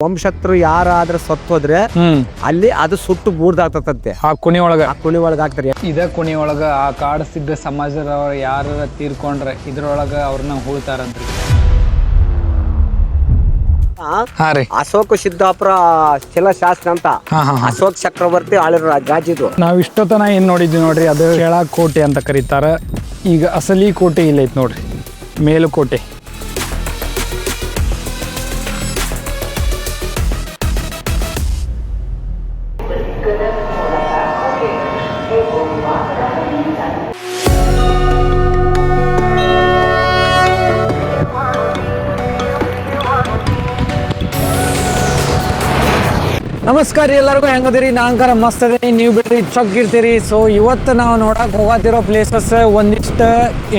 ವಂಶತ್ರು ಯಾರಾದ್ರೂ ಸತ್ತೋದ್ರೆ ಹ್ಮ್. ಅಲ್ಲಿ ಅದು ಸುಟ್ಟು ಬೂರ್ದಾಗ್ತದಂತೆ. ಆ ಕುಣಿ ಒಳಗ ಆ ಕುಣಿ ಒಳಗೆ ಹಾಕ್ತಾರೆ ಇದ ಕುಣಿ ಒಳಗ ಆ ಕಾಡಿಸಿದ್ದ ಸಮಾಜದವ್ರು ಯಾರ ತೀರ್ಕೊಂಡ್ರೆ ಇದ್ರೊಳಗ ಅವ್ರನ್ನ ಹೂಳ್ತಾರಂತ್ರಿ. ಆ, ಹಾ ರೀ. ಅಶೋಕ ಸಿದ್ದಾಪುರ ಶಿಲಾಶಾಸ್ತ್ರ ಅಂತ. ಹಾ ಹಾ ಅಶೋಕ್ ಚಕ್ರವರ್ತಿ ಆಳಿರೋ ರಾಜಿದು ನಾವ್ ಇಷ್ಟೊತ್ತನ ಏನ್ ನೋಡಿದ್ವಿ ನೋಡ್ರಿ ಅದು ಕೆಳ ಕೋಟೆ ಅಂತ ಕರೀತಾರ. ಈಗ ಅಸಲಿ ಕೋಟೆ ಇಲ್ಲೈತ್ ನೋಡ್ರಿ ಮೇಲುಕೋಟೆ. ನಮಸ್ಕಾರ ಎಲ್ಲರಿಗೂ ಹೆಂಗದಿರಿ ನಾಂಕರ ಮಸ್ತ್ ಅದೇ ನೀವು ಬಿಡ್ರಿ ಚೊಕ್ಕಿರ್ತೀರಿ ಸೊ ಇವತ್ತು ನಾವು ನೋಡಕ್ಕೆ ಹೋಗತ್ತಿರೋ ಪ್ಲೇಸಸ್ ಒಂದಿಷ್ಟು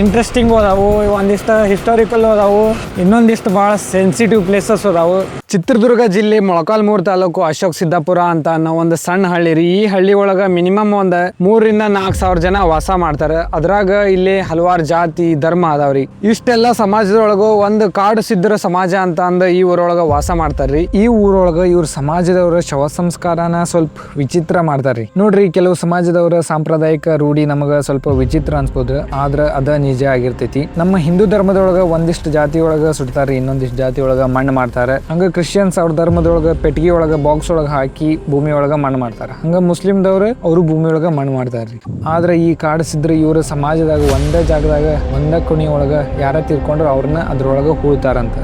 ಇಂಟ್ರೆಸ್ಟಿಂಗ್ ಅದಾವು ಒಂದಿಷ್ಟು ಹಿಸ್ಟೋರಿಕಲ್ ಅದಾವು ಇನ್ನೊಂದಿಷ್ಟು ಭಾಳ ಸೆನ್ಸಿಟಿವ್ ಪ್ಲೇಸಸ್ ಅದಾವು ಚಿತ್ರದುರ್ಗ ಜಿಲ್ಲೆ ಮೊಳಕಾಲ್ಮೂರು ತಾಲೂಕು ಅಶೋಕ್ ಸಿದ್ದಾಪುರ ಅಂತ ಅನ್ನೋ ಒಂದು ಸಣ್ಣ ಹಳ್ಳಿ ರೀ. ಈ ಹಳ್ಳಿ ಒಳಗ ಮಿನಿಮಮ್ ಒಂದು ಮೂರರಿಂದ ನಾಲ್ಕು ಸಾವಿರ ಜನ ವಾಸ ಮಾಡ್ತಾರೆ. ಅದ್ರಾಗ ಇಲ್ಲಿ ಹಲವಾರು ಜಾತಿ, ಧರ್ಮ ಅದಾವ್ರಿ ಇಷ್ಟೆಲ್ಲ ಸಮಾಜದೊಳಗು ಒಂದು ಕಾಡು ಸಿದ್ಧರ ಸಮಾಜ ಅಂತ ಅಂದ ಈ ಊರೊಳಗ ವಾಸ ಮಾಡ್ತಾರ್ರಿ ಈ ಊರೊಳಗ ಇವ್ರ ಸಮಾಜದವರ ಶವ ಸಂಸ್ಕಾರನ ಸ್ವಲ್ಪ ವಿಚಿತ್ರ ಮಾಡ್ತಾರ್ರಿ. ನೋಡ್ರಿ, ಕೆಲವು ಸಮಾಜದವರ ಸಾಂಪ್ರದಾಯಿಕ ರೂಢಿ ನಮಗ ಸ್ವಲ್ಪ ವಿಚಿತ್ರ ಅನ್ಸ್ಬೋದು. ಆದ್ರ ಅದ ನಿಜ ಆಗಿರ್ತೈತಿ. ನಮ್ಮ ಹಿಂದೂ ಧರ್ಮದೊಳಗ ಒಂದಿಷ್ಟು ಜಾತಿ ಒಳಗ ಸುಡ್ತಾರ್ರಿ, ಇನ್ನೊಂದಿಷ್ಟು ಜಾತಿ ಒಳಗ ಮಣ್ಣು ಮಾಡ್ತಾರೆ. ಹಂಗ ಕ್ರಿಶ್ಚಿಯನ್ಸ್ ಅವ್ರ ಧರ್ಮದೊಳಗ ಪೆಟ್ಟಿಗೆ ಒಳಗ ಬಾಕ್ಸ್ ಒಳಗ ಹಾಕಿ ಭೂಮಿ ಒಳಗ ಮಣ್ಣು ಮಾಡ್ತಾರ. ಹಂಗ ಮುಸ್ಲಿಮ್ದವ್ರು ಅವರು ಭೂಮಿ ಒಳಗ ಮಣ್ಣು ಮಾಡ್ತಾರ್ರಿ. ಆದ್ರೆ ಈ ಕಾಡಿಸಿದ್ರೆ ಇವರ ಸಮಾಜದಾಗ ಒಂದೇ ಜಾಗದಾಗ ಒಂದೇ ಕುಣಿ ಒಳಗ ಯಾರ ತಿರ್ಕೊಂಡ್ರು ಅವ್ರನ್ನ ಅದ್ರೊಳಗ ಹೂಳ್ತಾರಂತ.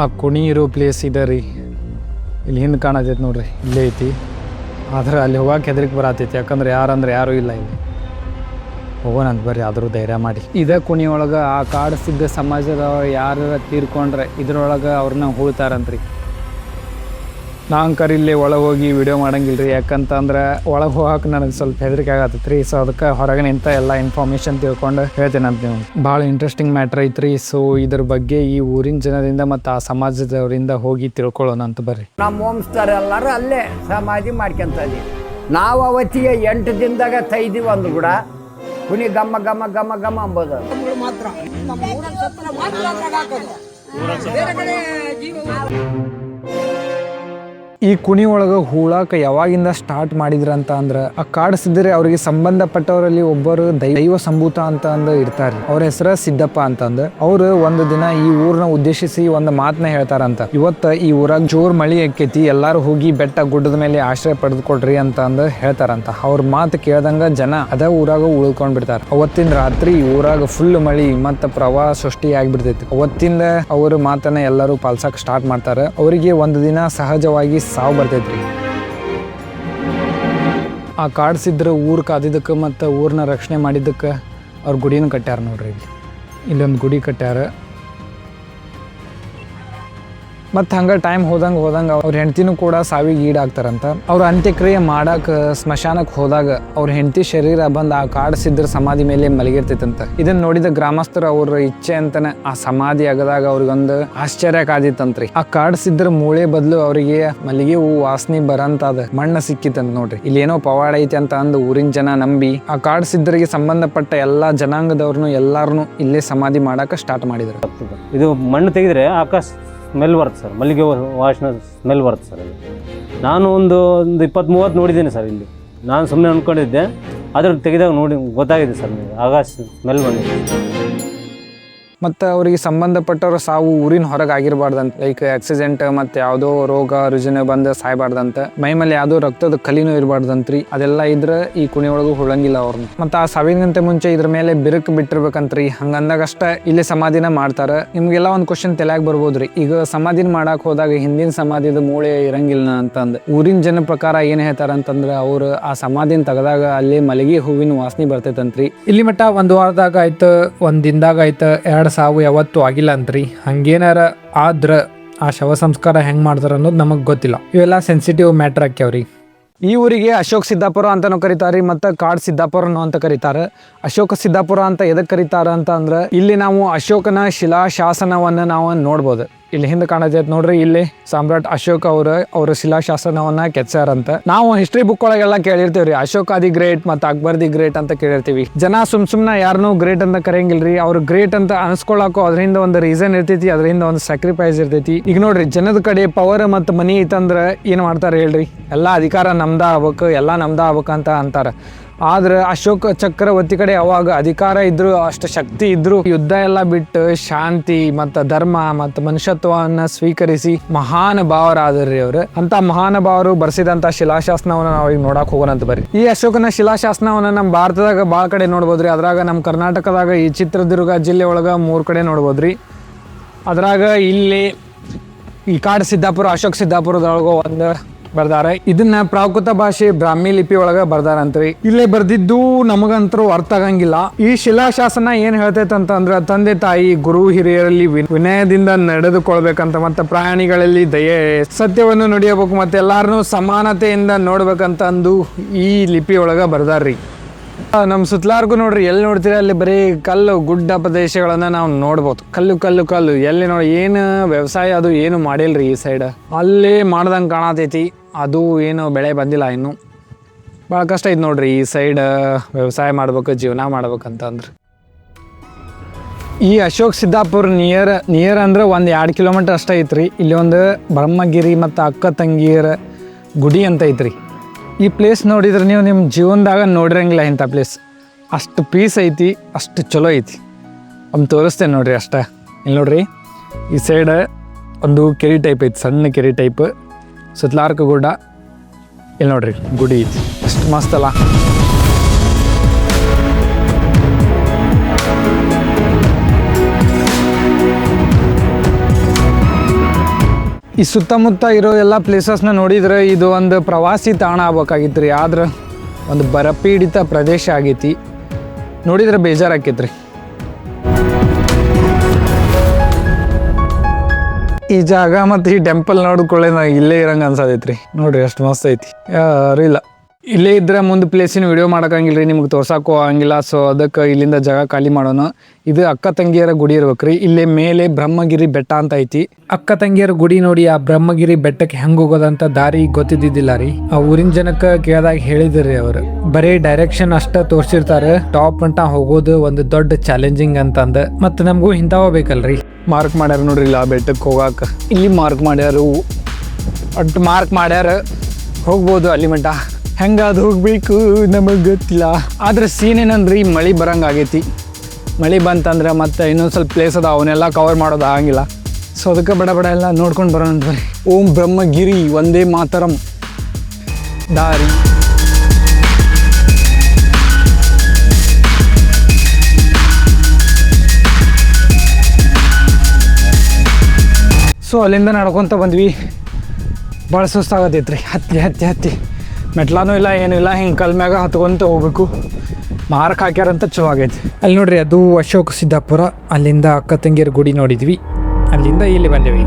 ಆ ಕುಣಿ ಇರೋ ಪ್ಲೇಸ್ ಇದೆ ರೀ. ಇಲ್ಲಿ ಹಿಂದೆ ಕಾಣತೈತಿ ನೋಡ್ರಿ, ಇಲ್ಲೇ ಐತಿ. ಆದ್ರೆ ಅಲ್ಲಿ ಹೋಗಕ್ಕೆ ಹೆದರಿಕೆ ಬರತೈತಿ. ಯಾಕಂದ್ರೆ ಯಾರಂದ್ರೆ ಯಾರೂ ಇಲ್ಲ ಇಲ್ಲಿ. ಹೋಗೋಣ ಅಂತ ಬರ್ರಿ, ಆದರೂ ಧೈರ್ಯ ಮಾಡಿ. ಇದೇ ಕುಣಿ ಒಳಗೆ ಆ ಸಿದ್ಧ ಸಮಾಜದವ್ರು ಯಾರು ತೀರ್ಕೊಂಡ್ರೆ ಇದ್ರೊಳಗೆ ಅವ್ರನ್ನ ಹೂಳ್ತಾರಂತ್ರಿ. ನಾಂಕರ್ ಇಲ್ಲಿ ಒಳಗೆ ಹೋಗಿ ವಿಡಿಯೋ ಮಾಡಂಗಿಲ್ಲ ರೀ ಯಾಕಂತಂದ್ರೆ ಒಳಗೆ ಹೋಗಕ್ಕೆ ನನಗೆ ಸ್ವಲ್ಪ ಹೆದರಿಕೆ ಆಗತ್ತೈತೆ ರೀ ಸೊ ಅದಕ್ಕೆ ಹೊರಗೆ ನಿಂತ ಎಲ್ಲ ಇನ್ಫಾರ್ಮೇಷನ್ ತಿಳ್ಕೊಂಡು ಹೇಳ್ತೇನೆ ಅಂತ ನೀವು ಭಾಳ ಇಂಟ್ರೆಸ್ಟಿಂಗ್ ಮ್ಯಾಟ್ರ್ ಐತ್ರಿ. ಸೊ ಇದ್ರ ಬಗ್ಗೆ ಈ ಊರಿನ ಜನರಿಂದ ಮತ್ತು ಆ ಸಮಾಜದವರಿಂದ ಹೋಗಿ ತಿಳ್ಕೊಳ್ಳೋಣ ಅಂತ ಬರ್ರಿ. ನಮ್ಮ ವಂಶಸ್ಥರೆಲ್ಲರೂ ಅಲ್ಲೇ ಸಮಾಧಿ ಮಾಡ್ಕೊಂತ ನಾವು ಅವತ್ತಿಗೆ ಎಂಟು ದಿನದಾಗ ತೈದಿವಿ ಒಂದು ಕೂಡ ಕುನಿ ಗಮ್ಮ ಗಮ್ಮ ಗಮ್ಮ ಗಮ್ಮ ಅಂಬೋದು. ಈ ಕುಣಿ ಒಳಗೆ ಹೂಳಾಕ ಯಾವಾಗಿಂದ ಸ್ಟಾರ್ಟ್ ಮಾಡಿದ್ರಂತ ಅಂದ್ರೆ ಆ ಕಾಡಿಸಿದ್ರೆ ಅವರಿಗೆ ಸಂಬಂಧಪಟ್ಟವರಲ್ಲಿ ಒಬ್ಬರು ದೈವ ಸಂಭೂತ ಅಂತ ಅಂದ ಇರ್ತಾರೆ ಅವ್ರ ಹೆಸರ ಸಿದ್ದಪ್ಪ ಅಂತಂದ ಅವರು ಒಂದು ದಿನ ಈ ಊರ್ನ ಉದ್ದೇಶಿಸಿ ಒಂದು ಮಾತನ್ನ ಹೇಳ್ತಾರಂತ. ಇವತ್ತ ಈ ಊರಾಗ ಜೋರ್ ಮಳಿ ಆಕೈತಿ ಎಲ್ಲಾರು ಹೋಗಿ ಬೆಟ್ಟ ಗುಡ್ಡದ ಮೇಲೆ ಆಶ್ರಯ ಪಡೆದುಕೊಡ್ರಿ ಅಂತ ಅಂದ ಹೇಳ್ತಾರಂತ. ಅವ್ರ ಮಾತು ಕೇಳ್ದಂಗ ಜನ ಅದ ಊರಾಗ ಉಳ್ಕೊಂಡ್ ಬಿಡ್ತಾರ. ಅವತ್ತಿನ ರಾತ್ರಿ ಊರಾಗ ಫುಲ್ ಮಳಿ ಮತ್ತ ಪ್ರವಾಹ ಸೃಷ್ಟಿ ಆಗ್ಬಿಡ್ತೈತಿ. ಅವತ್ತಿಂದ ಅವ್ರ ಮಾತನ್ನ ಎಲ್ಲರೂ ಪಾಲ್ಸಕ್ ಸ್ಟಾರ್ಟ್ ಮಾಡ್ತಾರ. ಅವರಿಗೆ ಒಂದು ದಿನ ಸಹಜವಾಗಿ ಸಾವು ಬರ್ತೈತ್ರಿ. ಆ ಕಾಡ್ಸಿದ್ರೆ ಊರು ಕಾದಿದ್ದಕ್ಕೆ ಮತ್ತು ಊರನ್ನ ರಕ್ಷಣೆ ಮಾಡಿದ್ದಕ್ಕೆ ಅವ್ರ ಗುಡಿನೂ ಕಟ್ಟ್ಯಾರ ನೋಡ್ರಿ ಇಲ್ಲಿ. ಇಲ್ಲೊಂದು ಗುಡಿ ಕಟ್ಟ್ಯಾರ. ಮತ್ತು ಹಂಗೆ ಟೈಮ್ ಹೋದಂಗೆ ಹೋದಂಗೆ ಅವ್ರ ಹೆಂಡ್ತಿನೂ ಕೂಡ ಸಾವಿಗೆ ಈಡಾಗ್ತಾರಂತ. ಅವ್ರ ಅಂತ್ಯಕ್ರಿಯೆ ಮಾಡಕ್ಕೆ ಸ್ಮಶಾನಕ್ಕೆ ಹೋದಾಗ ಅವ್ರ ಹೆಂಡತಿ ಶರೀರ ಬಂದು ಆ ಕಾಡಿಸಿದ್ರ ಸಮಾಧಿ ಮೇಲೆ ಮಲಗಿರ್ತೈತಂತ. ಇದನ್ನ ನೋಡಿದ ಗ್ರಾಮಸ್ಥರು ಅವ್ರ ಇಚ್ಛೆ ಅಂತಾನೆ ಆ ಸಮಾಧಿ ಆಗದಾಗ ಅವ್ರಿಗೊಂದು ಆಶ್ಚರ್ಯ ಕಾದಿತ್ತಂತ್ರಿ. ಆ ಕಾಡಿಸಿದ್ರ ಮೂಳೆ ಬದಲು ಅವರಿಗೆ ಮಲ್ಲಿಗೆ ಹೂ ವಾಸನೆ ಬರಂತಾದ ಮಣ್ಣ ಸಿಕ್ಕಿತ್ತಂತ ನೋಡ್ರಿ. ಇಲ್ಲಿ ಏನೋ ಪವಾಡ ಐತಿ ಅಂತ ಅಂದು ಊರಿನ ಜನ ನಂಬಿ ಆ ಕಾಡಿಸಿದ್ರಿಗೆ ಸಂಬಂಧಪಟ್ಟ ಎಲ್ಲಾ ಜನಾಂಗದವ್ರನ್ನು ಎಲ್ಲಾರನು ಇಲ್ಲೇ ಸಮಾಧಿ ಮಾಡಾಕ ಸ್ಟಾರ್ಟ್ ಮಾಡಿದ್ರು. ಇದು ಮಣ್ಣು ತೆಗೆದ್ರೆ ಆಕಾಶ ಸ್ಮೆಲ್ ಬರುತ್ತೆ ಸರ್, ಮಲ್ಲಿಗೆ ವಾಶ್ನ ಸ್ಮೆಲ್ ಬರುತ್ತೆ ಸರ್ ಇಲ್ಲಿ ನಾನು ಒಂದು ಒಂದು ಇಪ್ಪತ್ತು ಮೂವತ್ತು ನೋಡಿದ್ದೀನಿ ಸರ್ ಇಲ್ಲಿ. ನಾನು ಸುಮ್ಮನೆ ಅಂದ್ಕೊಂಡಿದ್ದೆ ಅದ್ರ ತೆಗೆದಾಗ ನೋಡಿ, ಗೊತ್ತಾಗಿದೆ ಸರ್ ಆಗ ಸ್ಮೆಲ್ ಬಂದಿದೆ. ಮತ್ತು ಅವರಿಗೆ ಸಂಬಂಧಪಟ್ಟವ್ರ ಸಾವು ಊರಿನ ಹೊರಗೆ ಆಗಿರಬಾರ್ದಂತ ಲೈಕ್ ಆಕ್ಸಿಡೆಂಟ್ ಮತ್ತು ಯಾವುದೋ ರೋಗ ರುಜಿನ ಬಂದು ಸಾಯಬಾರ್ದಂತ ಮೈಮೇಲೆ ಯಾವುದೋ ರಕ್ತದ ಕಲಿನೂ ಇರಬಾರ್ದಂತ್ರಿ. ಅದೆಲ್ಲ ಇದ್ರೆ ಈ ಕುಣಿ ಒಳಗೂ ಹುಳಂಗಿಲ್ಲ ಅವ್ರನ್ನ ಮತ್ತು ಆ ಸಾವಿನಂತೆ ಮುಂಚೆ ಇದ್ರ ಮೇಲೆ ಬಿರುಕು ಬಿಟ್ಟಿರ್ಬೇಕಂತ್ರಿ. ಹಂಗಂದಾಗಷ್ಟ ಇಲ್ಲಿ ಸಮಾಧಿನ ಮಾಡ್ತಾರೆ. ನಿಮಗೆಲ್ಲ ಒಂದು ಕ್ವಶನ್ ತಲೆಯಾಗ ಬರ್ಬೋದ್ರಿ. ಈಗ ಸಮಾಧಿನ ಮಾಡಕ್ಕೆ ಹೋದಾಗ ಹಿಂದಿನ ಸಮಾಧಿದ ಮೂಳೆ ಇರಂಗಿಲ್ಲ ಅಂತಂದು, ಊರಿನ ಜನ ಪ್ರಕಾರ ಏನು ಹೇಳ್ತಾರ ಅಂತಂದ್ರೆ ಅವರು ಆ ಸಮಾಧಿನ ತೆಗೆದಾಗ ಅಲ್ಲಿ ಮಲಗಿ ಹೂವಿನ ವಾಸನೆ ಬರ್ತೈತಂತ್ರಿ. ಇಲ್ಲಿ ಮಟ್ಟ ಒಂದು ವಾರದಾಗ ಆಯ್ತು, ಒಂದು ದಿನದಾಗ ಆಯ್ತು, ಎರಡ್ ಸಾವು ಯಾವತ್ತೂ ಆಗಿಲ್ಲ ಅಂತ್ರಿ ಹಂಗೇನಾರ ಆದ್ರ ಆ ಶವ ಸಂಸ್ಕಾರ ಹೆಂಗ್ ಮಾಡ್ತಾರ ಅನ್ನೋದು ನಮಗ್ ಗೊತ್ತಿಲ್ಲ. ಇವೆಲ್ಲ ಸೆನ್ಸಿಟಿವ್ ಮ್ಯಾಟ್ರ್ ಆಕ್ಯಾವ್ರಿ ಈ ಊರಿಗೆ ಅಶೋಕ್ ಸಿದ್ದಾಪುರ ಅಂತಾನು ಕರೀತಾರೆ, ಮತ್ತು ಕಾಡ್ ಸಿದ್ದಾಪುರನು ಅಂತ ಕರೀತಾರೆ. ಅಶೋಕ ಸಿದ್ದಾಪುರ ಅಂತ ಎದಕ್ಕೆ ಕರೀತಾರೆ ಅಂತ ಅಂದ್ರೆ, ಇಲ್ಲಿ ನಾವು ಅಶೋಕನ ಶಿಲಾ ಶಾಸನವನ್ನು ನಾವು ನೋಡ್ಬೋದು. ಇಲ್ಲಿ ಹಿಂದೆ ಕಾಣತೈತೆ ನೋಡ್ರಿ, ಇಲ್ಲಿ ಸಾಮ್ರಾಟ್ ಅಶೋಕ್ ಅವರು, ಅವರ ಶಿಲಾಶಾಸನವನ್ನ ಕೆಚ್ಚಾರಂತ ನಾವು ಹಿಸ್ಟ್ರಿ ಬುಕ್ ಒಳಗೆಲ್ಲ ಕೇಳಿರ್ತೀವ್ರಿ, ಅಶೋಕ್ ದಿ ಗ್ರೇಟ್ ಮತ್ತು ಅಕ್ಬರ್ ದಿ ಗ್ರೇಟ್ ಅಂತ ಕೇಳಿರ್ತೀವಿ. ಜನ ಸುಮ್ ಸುಮ್ನ ಯಾರನ್ನೂ ಗ್ರೇಟ್ ಅಂತ ಕರೆಯಂಗಿಲ್ರಿ, ಅವ್ರು ಗ್ರೇಟ್ ಅಂತ ಅನ್ಸ್ಕೊಳಕ್ಕೂ ಅದರಿಂದ ಒಂದು ರೀಸನ್ ಇರ್ತೈತಿ, ಅದರಿಂದ ಒಂದು ಸ್ಯಾಕ್ರಿಫೈಸ್ ಇರ್ತೈತಿ. ಈಗ ನೋಡ್ರಿ, ಜನದ ಕಡೆ ಪವರ್ ಮತ್ತು ಮನಿ ಐತಂದ್ರ ಏನು ಮಾಡ್ತಾರೆ ಹೇಳ್ರಿ? ಎಲ್ಲ ಅಧಿಕಾರ ನಮ್ದ ಆಗ್ಬೇಕು, ಎಲ್ಲ ನಮ್ದ ಆಗ್ಬೇಕಂತ ಅಂತ ಅಂತಾರೆ. ಆದ್ರೆ ಅಶೋಕ ಚಕ್ರವರ್ತಿ ಕಡೆ ಅವಾಗ ಅಧಿಕಾರ ಇದ್ರು, ಅಷ್ಟು ಶಕ್ತಿ ಇದ್ರು. ಯುದ್ಧ ಎಲ್ಲ ಬಿಟ್ಟು ಶಾಂತಿ ಮತ್ತು ಧರ್ಮ ಮತ್ತು ಮನುಷ್ಯತ್ವವನ್ನ ಸ್ವೀಕರಿಸಿ ಮಹಾನ್ ಭಾವರಾದ್ರಿ ಅವ್ರು. ಅಂತ ಮಹಾನ್ ಭಾವರು ಬರ್ಸಿದಂತ ಶಿಲಾಶಾಸನವನ್ನ ನಾವು ಈಗ ನೋಡಕ್ ಹೋಗೋಣಂತ ಬರ್ರಿ ಈ ಅಶೋಕನ ಶಿಲಾಶಾಸನವನ್ನ ನಮ್ಮ ಭಾರತದಾಗ ಭಾಳ ಕಡೆ ನೋಡ್ಬೋದ್ರಿ. ಅದ್ರಾಗ ನಮ್ಮ ಕರ್ನಾಟಕದಾಗ ಈ ಚಿತ್ರದುರ್ಗ ಜಿಲ್ಲೆ ಒಳಗ ಮೂರು ಕಡೆ ನೋಡ್ಬೋದ್ರಿ. ಅದ್ರಾಗ ಇಲ್ಲಿ ಈ ಕಾಡು ಸಿದ್ದಾಪುರ, ಅಶೋಕ್ ಸಿದ್ದಾಪುರದೊಳಗ ಒಂದು ಬರ್ದಾರ. ಇದನ್ನ ಪ್ರಾಕೃತ ಭಾಷೆ ಬ್ರಾಹ್ಮಿ ಲಿಪಿ ಒಳಗ ಬರ್ದಾರಂತ್ರಿ. ಇಲ್ಲೇ ಬರ್ದಿದ್ದು ನಮಗಂತರೂ ಅರ್ಥ ಆಗಂಗಿಲ್ಲ. ಈ ಶಿಲಾಶಾಸನ ಏನ್ ಹೇಳ್ತೈತೆ ಅಂತಂದ್ರೆ ತಂದೆ ತಾಯಿ, ಗುರು ಹಿರಿಯರಲ್ಲಿ ವಿನಯದಿಂದ ನಡೆದುಕೊಳ್ಬೇಕಂತ ಮತ್ತೆ ಪ್ರಾಣಿಗಳಲ್ಲಿ ದಯೆ, ಸತ್ಯವನ್ನು ನುಡಿಯಬೇಕು ಮತ್ತೆ ಎಲ್ಲಾರನು ಸಮಾನತೆಯಿಂದ ನೋಡ್ಬೇಕಂತ ಅಂದು ಈ ಲಿಪಿ ಒಳಗ ಬರ್ದಾರ್ರಿ. ನಮ್ಮ ಸುತ್ತಲಾರ್ಗು ನೋಡ್ರಿ ಎಲ್ಲಿ ನೋಡ್ತೀರಾ, ಅಲ್ಲಿ ಬರೀ ಕಲ್ಲು, ಗುಡ್ಡ ಪ್ರದೇಶಗಳನ್ನ ನಾವು ನೋಡ್ಬೋದು. ಕಲ್ಲು ಕಲ್ಲು ಕಲ್ಲು. ಎಲ್ಲಿ ನೋಡಿ, ಏನು ವ್ಯವಸಾಯ ಅದು ಏನು ಮಾಡಿಲ್ರಿ ಈ ಸೈಡ್? ಅಲ್ಲಿ ಮಾಡ್ದಂಗೆ ಕಾಣತೈತಿ. ಅದು ಏನು ಬೆಳೆ ಬಂದಿಲ್ಲ ಇನ್ನು. ಭಾಳ ಕಷ್ಟ ಐತಿ ನೋಡ್ರಿ, ಈ ಸೈಡ್ ವ್ಯವಸಾಯ ಮಾಡ್ಬೇಕು, ಜೀವನ ಮಾಡ್ಬೇಕಂತ ಅಂದ್ರೆ ಈ ಅಶೋಕ್ ಸಿದ್ದಾಪುರ ನಿಯರ್ ನಿಯರ್ ಅಂದ್ರೆ ಒಂದು ಎರಡು ಕಿಲೋಮೀಟರ್ ಅಷ್ಟೇ ಐತ್ರಿ. ಇಲ್ಲಿ ಒಂದು ಬ್ರಹ್ಮಗಿರಿ ಮತ್ತು ಅಕ್ಕ ತಂಗಿಯರ ಗುಡಿ ಅಂತ ಐತ್ರಿ. ಈ ಪ್ಲೇಸ್ ನೋಡಿದ್ರೆ ನೀವು ನಿಮ್ಮ ಜೀವನದಾಗ ನೋಡಿರಂಗಿಲ್ಲ ಇಂಥ ಪ್ಲೇಸ್ ಅಷ್ಟು ಪೀಸ್ ಐತಿ, ಅಷ್ಟು ಚಲೋ ಐತಿ. ಒಂದು ತೋರಿಸ್ತೇನೆ ನೋಡ್ರಿ ಅಷ್ಟೇ. ಇಲ್ಲಿ ನೋಡ್ರಿ, ಈ ಸೈಡ್ ಒಂದು ಕೆರೆ ಟೈಪ್ ಐತಿ, ಸಣ್ಣ ಕೆರೆ ಟೈಪ್ ಸುತ್ತಲಾರ್ಕ ಗುಡ್ಡ ಇಲ್ಲಿ ನೋಡ್ರಿ, ಗುಡಿ ಅಷ್ಟು ಮಸ್ತ್ ಅಲ್ಲ. ಈ ಸುತ್ತಮುತ್ತ ಇರೋ ಎಲ್ಲ ಪ್ಲೇಸಸ್ನ ನೋಡಿದ್ರೆ ಇದು ಒಂದು ಪ್ರವಾಸಿ ತಾಣ ಆಗ್ಬೇಕಾಗಿತ್ತು ರೀ ಆದ್ರೆ ಒಂದು ಬರಪೀಡಿತ ಪ್ರದೇಶ ಆಗೈತಿ. ನೋಡಿದ್ರೆ ಬೇಜಾರಾಕೈತ್ರಿ. ಈ ಜಾಗ ಮತ್ತೆ ಈ ಟೆಂಪಲ್ ನೋಡ್ಕೊಳ್ಳೆ ನಾ ಇಲ್ಲೇ ಇರಂಗ ಅನ್ಸತೈತ್ರಿ. ನೋಡ್ರಿ ಅಷ್ಟು ಮಸ್ತ್ ಐತಿ. ಯಾರು ಇಲ್ಲ. ಇಲ್ಲೇ ಇದ್ರೆ ಮುಂದೆ ಪ್ಲೇಸಿನ ವಿಡಿಯೋ ಮಾಡೋಕ್ಕಂಗಿಲ್ಲ ರೀ ನಿಮ್ಗೆ ತೋರ್ಸೋಕ್ಕೂ ಆಗಂಗಿಲ್ಲ. ಸೊ ಅದಕ್ಕೆ ಇಲ್ಲಿಂದ ಜಾಗ ಖಾಲಿ ಮಾಡೋಣ ಇದು ಅಕ್ಕ ತಂಗಿಯರ ಗುಡಿ ಇರ್ಬೇಕ್ರಿ. ಇಲ್ಲೇ ಮೇಲೆ ಬ್ರಹ್ಮಗಿರಿ ಬೆಟ್ಟ ಅಂತ ಐತಿ. ಅಕ್ಕ ತಂಗಿಯರ ಗುಡಿ ನೋಡಿ ಆ ಬ್ರಹ್ಮಗಿರಿ ಬೆಟ್ಟಕ್ಕೆ ಹೆಂಗ್ ಹೋಗೋದಂತ ದಾರಿ ಗೊತ್ತಿದ್ದಿದ್ದಿಲ್ಲ ರೀ. ಆ ಊರಿನ ಜನಕ್ಕೆ ಕೇಳಿದಾಗ ಹೇಳಿದ್ರಿ ಅವ್ರು. ಬರೀ ಡೈರೆಕ್ಷನ್ ಅಷ್ಟ ತೋರ್ಸಿರ್ತಾರೆ. ಟಾಪ್ ಮಟ್ಟ ಹೋಗೋದು ಒಂದು ದೊಡ್ಡ ಚಾಲೆಂಜಿಂಗ್ ಅಂತಂದ. ಮತ್ತೆ ನಮಗೂ ಇಂಥವ ಬೇಕಲ್ರಿ. ಮಾರ್ಕ್ ಮಾಡ್ಯಾರ ನೋಡ್ರಿ ಇಲ್ಲ ಆ ಬೆಟ್ಟಕ್ಕೆ ಹೋಗಾಕ. ಇಲ್ಲಿ ಮಾರ್ಕ್ ಮಾಡ್ಯಾರು. ಒಟ್ಟು ಮಾರ್ಕ್ ಮಾಡ್ಯಾರ. ಹೋಗ್ಬೋದು ಅಲ್ಲಿ ಮಟ್ಟ ಹೆಂಗ ಅದು ಹೋಗ್ಬೇಕು, ನಮಗೆ ಗೊತ್ತಿಲ್ಲ. ಆದ್ರೆ ಸೀನ್ ಏನಂದ್ರಿ, ಮಳೆ ಬರಂಗ್ ಆಗೈತಿ. ಮಳೆ ಬಂತಂದ್ರೆ ಮತ್ತೆ ಇನ್ನೊಂದು ಸ್ವಲ್ಪ ಪ್ಲೇಸ್ ಅದ ಅವನ್ನೆಲ್ಲ ಕವರ್ ಮಾಡೋದು ಆಗಂಗಿಲ್ಲ. ಸೊ ಅದಕ್ಕೆ ಬಡ ಬಡ ಎಲ್ಲ ನೋಡ್ಕೊಂಡು ಬರೋಣ ಓಂ ಬ್ರಹ್ಮಗಿರಿ ಒಂದೇ ಮಾತರಂ. ದಾರಿ. ಸೊ ಅಲ್ಲಿಂದ ನಡ್ಕೊತ ಬಂದ್ವಿ. ಭಾಳ ಸುಸ್ತಾಗತ್ತೈತ್ರಿ ಹತ್ತಿ ಹತ್ತಿ ಹತ್ತಿ. ಮೆಟ್ಲಾನೂ ಇಲ್ಲ, ಏನೂ ಇಲ್ಲ, ಹಿಂಗೆ ಕಲ್ ಮ್ಯಾಗ ಹತ್ಕೊಂತ ಹೋಗ್ಬೇಕು. ಮಾರ್ಕ್ ಹಾಕ್ಯಾರಂತ ಚಲೋ ಆಗೈತಿ. ಅಲ್ಲಿ ನೋಡ್ರಿ, ಅದು ಅಶೋಕ್ ಸಿದ್ದಾಪುರ, ಅಲ್ಲಿಂದ ಅಕ್ಕ ತಂಗಿಯರ ಗುಡಿ ನೋಡಿದ್ವಿ. ಅಲ್ಲಿಂದ ಇಲ್ಲಿ ಬಂದೇವಿ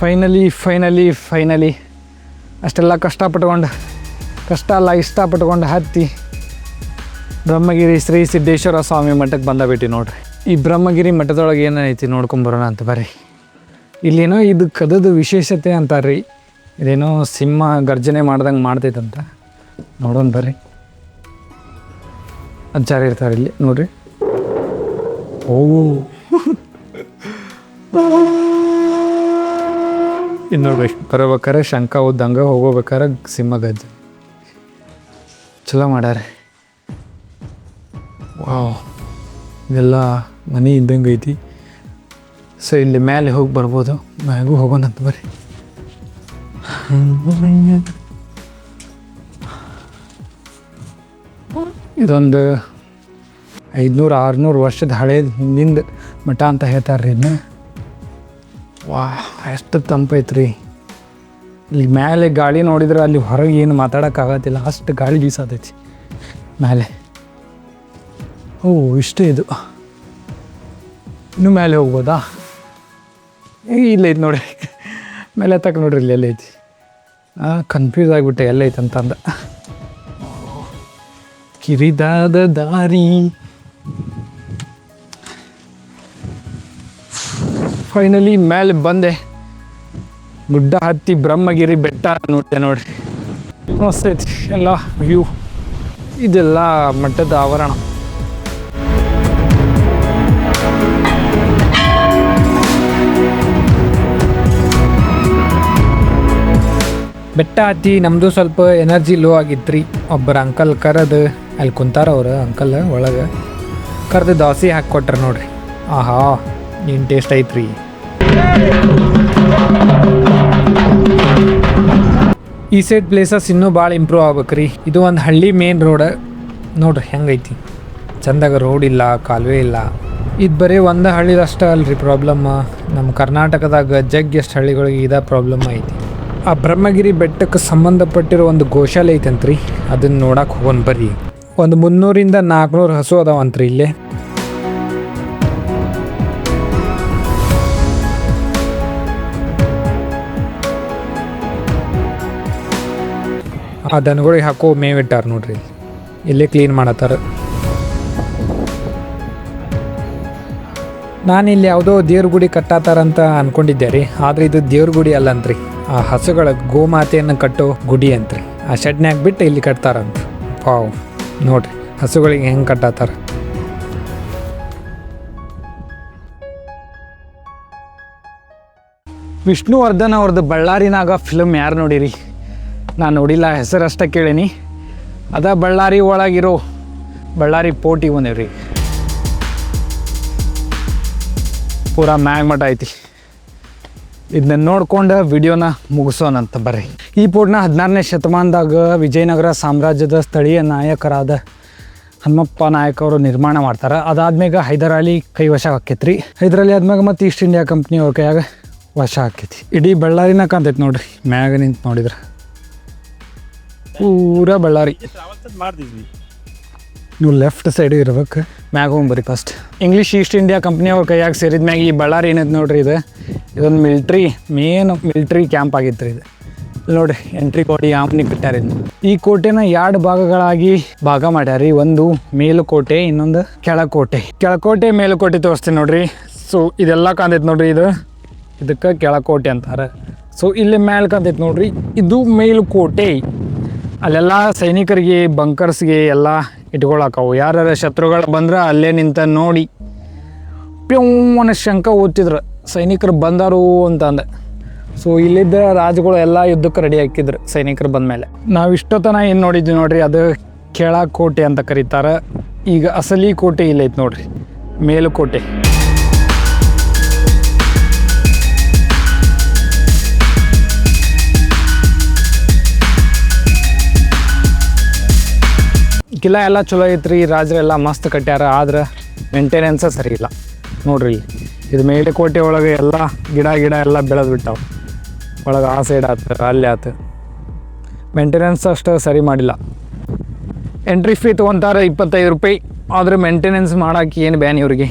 ಫೈನಲಿ ಫೈನಲಿ ಫೈನಲಿ. ಅಷ್ಟೆಲ್ಲ ಕಷ್ಟ ಪಟ್ಕೊಂಡು ಕಷ್ಟ ಅಲ್ಲ, ಇಷ್ಟಪಟ್ಕೊಂಡು ಹತ್ತಿ ಬ್ರಹ್ಮಗಿರಿ ಶ್ರೀ ಸಿದ್ದೇಶ್ವರ ಸ್ವಾಮಿ ಮಠಕ್ಕೆ ಬಂದ ಬಿಟ್ಟು ನೋಡ್ರಿ. ಈ ಬ್ರಹ್ಮಗಿರಿ ಮಠದೊಳಗೆ ಏನೈತಿ ನೋಡ್ಕೊಂಬರೋಣ ಅಂತ ಬರ್ರಿ. ಇಲ್ಲೇನೋ ಇದು ಕದದು ವಿಶೇಷತೆ ಅಂತಾರ್ರಿ. ಇದೇನೋ ಸಿಂಹ ಗರ್ಜನೆ ಮಾಡ್ದಂಗೆ ಮಾಡ್ತೈತಂತ. ನೋಡೋಣ ಬರ್ರಿ. ಅಜ್ಜಾರ ಇರ್ತಾರೆ ಇಲ್ಲಿ, ನೋಡ್ರಿ. ಓ. ಇನ್ನು ನೋಡ್ರಿ, ಬರಬೇಕಾರೆ ಶಂಕ ಓದ್ದಂಗೆ ಹೋಗೋಬೇಕಾರೆ ಸಿಂಹ ಗಜ್ಜೆ ಚಲೋ ಮಾಡ್ಯಾರ ವಾವ್. ಇದೆಲ್ಲ ಮನೆ ಇದ್ದಂಗೆ ಐತಿ ಸೊ ಇಲ್ಲಿ ಮೇಲೆ ಹೋಗಿ ಬರ್ಬೋದು. ಮ್ಯಾಗೂ ಹೋಗೋಣಂತ ಬರ್ರಿ. ಇದೊಂದು ಐದುನೂರು, ಆರುನೂರು ವರ್ಷದ ಹಳೇ ಹಿಂದಿಂದ ಮಠ ಅಂತ ಹೇಳ್ತಾರೆ ರೀ ಇದನ್ನ ವಾ, ಎಷ್ಟು ತಂಪೈತ್ರಿ ಇಲ್ಲಿ ಮೇಲೆ ಗಾಳಿ ನೋಡಿದ್ರೆ ಅಲ್ಲಿ ಹೊರಗೆ ಏನು ಮಾತಾಡೋಕ್ಕಾಗತ್ತಿಲ್ಲ ಅಷ್ಟು ಗಾಳಿ ಬೀಸತೈತಿ ಮೇಲೆ. ಓ, ಇಷ್ಟು ಇದು. ಇನ್ನು ಮೇಲೆ ಹೋಗ್ಬೋದಾ? ಇಲ್ಲ ಐತೆ ನೋಡಿ. ಮೇಲೆ ತಕ್ಕ ನೋಡ್ರಿ ಇಲ್ಲಿ ಎಲ್ಲೈತಿ ಕನ್ಫ್ಯೂಸ್ ಆಗಿಬಿಟ್ಟೆ ಎಲ್ಲೈತೆ ಅಂತಂದ ಕಿರಿದಾದ ದಾರಿ. ಫೈನಲಿ ಮೇಲೆ ಬಂದೆ. ಗುಡ್ಡ ಹತ್ತಿ, ಬ್ರಹ್ಮಗಿರಿ ಬೆಟ್ಟ ನೋಡಿದೆ ನೋಡ್ರಿ. ಮಸ್ತ್ ಐತಿ, ಎಲ್ಲ ವ್ಯೂ ಇದೆಲ್ಲ ಮಠದ ಆವರಣ. ಬೆಟ್ಟ ಹತ್ತಿ ನಮ್ಮದು ಸ್ವಲ್ಪ ಎನರ್ಜಿ ಲೋ ಆಗಿತ್ತು ರೀ ಒಬ್ಬರು ಅಂಕಲ್ ಕರೆದು, ಅಲ್ಲಿ ಕುಂತಾರ ಅವರು ಅಂಕಲ್ ಒಳಗೆ. ಕರೆದು ದೋಸೆ ಹಾಕಿ ಕೊಟ್ರ ನೋಡ್ರಿ. ಆಹಾ, ಏನು ಟೇಸ್ಟ್ ಐತ್ರಿ. ಈ ಸೈಡ್ ಪ್ಲೇಸಸ್ ಇನ್ನೂ ಭಾಳ ಇಂಪ್ರೂವ್ ಆಗ್ಬೇಕ್ರಿ. ಇದು ಒಂದು ಹಳ್ಳಿ ಮೇನ್ ರೋಡ್ ನೋಡ್ರಿ, ಹೆಂಗೈತಿ. ಚಂದಾಗ ರೋಡ್ ಇಲ್ಲ, ಕಾಲುವೆ ಇಲ್ಲ. ಇದು ಬರೀ ಒಂದು ಹಳ್ಳಿದಷ್ಟೇ ಅಲ್ರಿ ಪ್ರಾಬ್ಲಮ್ ನಮ್ಮ ಕರ್ನಾಟಕದಾಗ ಜಗ್ ಎಷ್ಟು ಹಳ್ಳಿಗಳಿಗೆ ಇದ ಪ್ರಾಬ್ಲಮ್ ಐತಿ. ಆ ಬ್ರಹ್ಮಗಿರಿ ಬೆಟ್ಟಕ್ಕೆ ಸಂಬಂಧಪಟ್ಟಿರೋ ಒಂದು ಗೋಶಾಲೆ ಐತಂತ್ರಿ. ಅದನ್ನ ನೋಡಕ್ಕೆ ಹೋಗೋಣ ಬರ್ರಿ. ಒಂದು ಮುನ್ನೂರಿಂದ ನಾಲ್ಕುನೂರು ಹಸು ಅದಾವಂತ್ರಿ ಇಲ್ಲೇ. ಆ ದನಗಳಿಗೆ ಹಾಕೋ ಮೇವಿಟ್ಟಾರ ನೋಡ್ರಿ. ಇಲ್ಲೇ ಕ್ಲೀನ್ ಮಾಡತ್ತಾರ. ನಾನು ಇಲ್ಲಿ ಯಾವುದೋ ದೇವ್ರ ಗುಡಿ ಕಟ್ಟಾತಾರಂತ ಅನ್ಕೊಂಡಿದ್ದೆ ರೀ. ಆದ್ರೆ ಇದು ದೇವ್ರ ಗುಡಿ ಅಲ್ಲಂತ್ರಿ. ಆ ಹಸುಗಳ ಗೋಮಾತೆಯನ್ನು ಕಟ್ಟೋ ಗುಡಿ ಅಂತ್ರಿ ಆ ಶೆಡ್ನ್ಯಾಗ ಬಿಟ್ಟು ಇಲ್ಲಿ ಕಟ್ತಾರಂತ. ಪಾವ್ ನೋಡ್ರಿ, ಹಸುಗಳಿಗೆ ಹೆಂಗೆ ಕಟ್ಟಾತಾರ. ವಿಷ್ಣುವರ್ಧನ್ ಅವ್ರದ್ದು ಬಳ್ಳಾರಿನಾಗ ಫಿಲಮ್ ಯಾರು ನೋಡಿರಿ? ನಾನು ನೋಡಿಲ್ಲ, ಹೆಸರಷ್ಟ ಕೇಳೀನಿ. ಅದ ಬಳ್ಳಾರಿ ಒಳಗಿರೋ ಬಳ್ಳಾರಿ ಪೋಟಿ ಬಂದೇವ್ರಿ. ಪೂರಾ ಮ್ಯಾಗ್ ಐತಿ. ಇದನ್ನ ನೋಡ್ಕೊಂಡು ವಿಡಿಯೋನ ಮುಗಿಸೋಣಂತ ಬರ್ರಿ. ಈ ಪೂರ್ಣ ಹದಿನಾರನೇ ಶತಮಾನದಾಗ ವಿಜಯನಗರ ಸಾಮ್ರಾಜ್ಯದ ಸ್ಥಳೀಯ ನಾಯಕರಾದ ಹನುಮಪ್ಪ ನಾಯಕ ಅವರು ನಿರ್ಮಾಣ ಮಾಡ್ತಾರೆ. ಅದಾದ್ಮ್ಯಾಗ ಹೈದರಾಲಿ ಅಲಿ ಕೈ ವಶ ಆಕೈತ್ರಿ ಹೈದರ್ ಅಲಿ ಆದ್ಮ್ಯಾಗ ಮತ್ತು ಈಸ್ಟ್ ಇಂಡಿಯಾ ಕಂಪ್ನಿ ಅವ್ರ ಕೈಯಾಗ ವಶ ಆಕೈತಿ ಇಡೀ ಬಳ್ಳಾರಿನ ಕಾಣ್ತೈತಿ ನೋಡ್ರಿ, ಮ್ಯಾಗ ನಿಂತು ನೋಡಿದ್ರೆ. ಪೂರ ಬಳ್ಳಾರಿ. ನೀವು ಲೆಫ್ಟ್ ಸೈಡ್ ಇರ್ಬೇಕು. ಮ್ಯಾಗ ಹೋಗ್ಬರಿ first English East India company ಅವ್ರ ಕೈಯಾಗ ಸೇರಿದ ಮ್ಯಾಗ ಈ ಬಳ್ಳಾರಿ ಏನೈತೆ ನೋಡ್ರಿ ಇದು? ಇದೊಂದು ಮಿಲ್ಟ್ರಿ ಮೇನ್ ಮಿಲ್ಟ್ರಿ ಕ್ಯಾಂಪ್ ಆಗಿತ್ತು ರೀ ಇದು ನೋಡ್ರಿ ಎಂಟ್ರಿ ಕೋಟಿ ಆಮ್ನಿ ಬಿಟ್ಟಾರ ಈ ಕೋಟೆನ ಎರಡು ಭಾಗಗಳಾಗಿ ಭಾಗ ಮಾಡ್ಯಾರಿ ಒಂದು ಮೇಲುಕೋಟೆ, ಇನ್ನೊಂದು ಕೆಳಕೋಟೆ. ಕೆಳಕೋಟೆ, ಮೇಲುಕೋಟೆ ತೋರಿಸ್ತೀನಿ ನೋಡ್ರಿ. ಸೊ ಇದೆಲ್ಲ ಕಾಂತೈತೆ ನೋಡ್ರಿ ಇದು. ಇದಕ್ಕೆ ಕೆಳಕೋಟೆ ಅಂತಾರೆ. ಸೊ ಇಲ್ಲಿ ಮೇಲೆ ಕಾಂತೈತೆ ನೋಡ್ರಿ. ಇದು ಮೇಲುಕೋಟೆ. ಅಲ್ಲೆಲ್ಲ ಸೈನಿಕರಿಗೆ ಬಂಕರ್ಸ್ಗೆ ಎಲ್ಲ ಇಟ್ಕೊಳಕವು. ಯಾರ್ಯಾರ ಶತ್ರುಗಳು ಬಂದ್ರೆ ಅಲ್ಲೇ ನಿಂತ ನೋಡಿ. ಪ್ಯೌವನ ಶಂಕ ಓದ್ತಿದ್ರು ಸೈನಿಕರು ಬಂದಾರು ಅಂತಂದೆ. ಸೊ ಇಲ್ಲಿದ್ದ ರಾಜಗಳು ಎಲ್ಲ ಯುದ್ಧಕ್ಕೆ ರೆಡಿ ಹಾಕಿದ್ರು ಸೈನಿಕರು ಬಂದ ಮೇಲೆ ನಾವು ಇಷ್ಟೊತ್ತನ ಏನು ನೋಡಿದ್ವಿ ನೋಡ್ರಿ, ಅದು ಕೆಳ ಕೋಟೆ ಅಂತ ಕರೀತಾರೆ. ಈಗ ಅಸಲಿ ಕೋಟೆ ಇಲ್ಲೈತೆ ನೋಡ್ರಿ, ಮೇಲುಕೋಟೆ. ಕಿಲ ಎಲ್ಲ ಚಲೋ ಐತ್ರಿ ರಾಜರೆಲ್ಲ ಮಸ್ತ್ ಕಟ್ಟ್ಯಾರ ಆದ್ರೆ ಮೇಂಟೆನೆನ್ಸ ಸರಿ ಇಲ್ಲ. ನೋಡ್ರಿ. ಇದು ಮೇಲುಕೋಟೆ ಒಳಗೆ ಎಲ್ಲ ಗಿಡ ಗಿಡ ಎಲ್ಲ ಬೆಳೆದು ಬಿಟ್ಟಾವ. ಒಳಗೆ ಆ ಸೈಡ್ ಆತು, ಅಲ್ಲಿ ಆತ. ಮೇಂಟೆನೆನ್ಸ್ ಅಷ್ಟು ಸರಿ ಮಾಡಿಲ್ಲ. ಎಂಟ್ರಿ ಫೀ ತೊಗೊತಾರೆ ಇಪ್ಪತ್ತೈದು ರೂಪಾಯಿ, ಆದ್ರೆ ಮೇಂಟೆನೆನ್ಸ್ ಮಾಡೋಕೆ ಏನು ಬ್ಯಾನ್ ಇವ್ರಿಗೆ?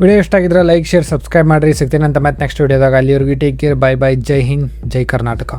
ವಿಡಿಯೋ ಇಷ್ಟ ಆಗಿದ್ರೆ ಲೈಕ್, ಶೇರ್, ಸಬ್ಸ್ಕ್ರೈಬ್ ಮಾಡಿರಿ. ಸಿಗ್ತೀನಿ ಅಂತ ಮತ್ತೆ ನೆಕ್ಸ್ಟ್ ವಿಡಿಯೋದಾಗ ಅಲ್ಲಿವರೆಗೂ ಟೇಕ್ ಕೇರ್ ಬೈ ಬೈ ಜೈ ಹಿಂದ್, ಜೈ ಕರ್ನಾಟಕ.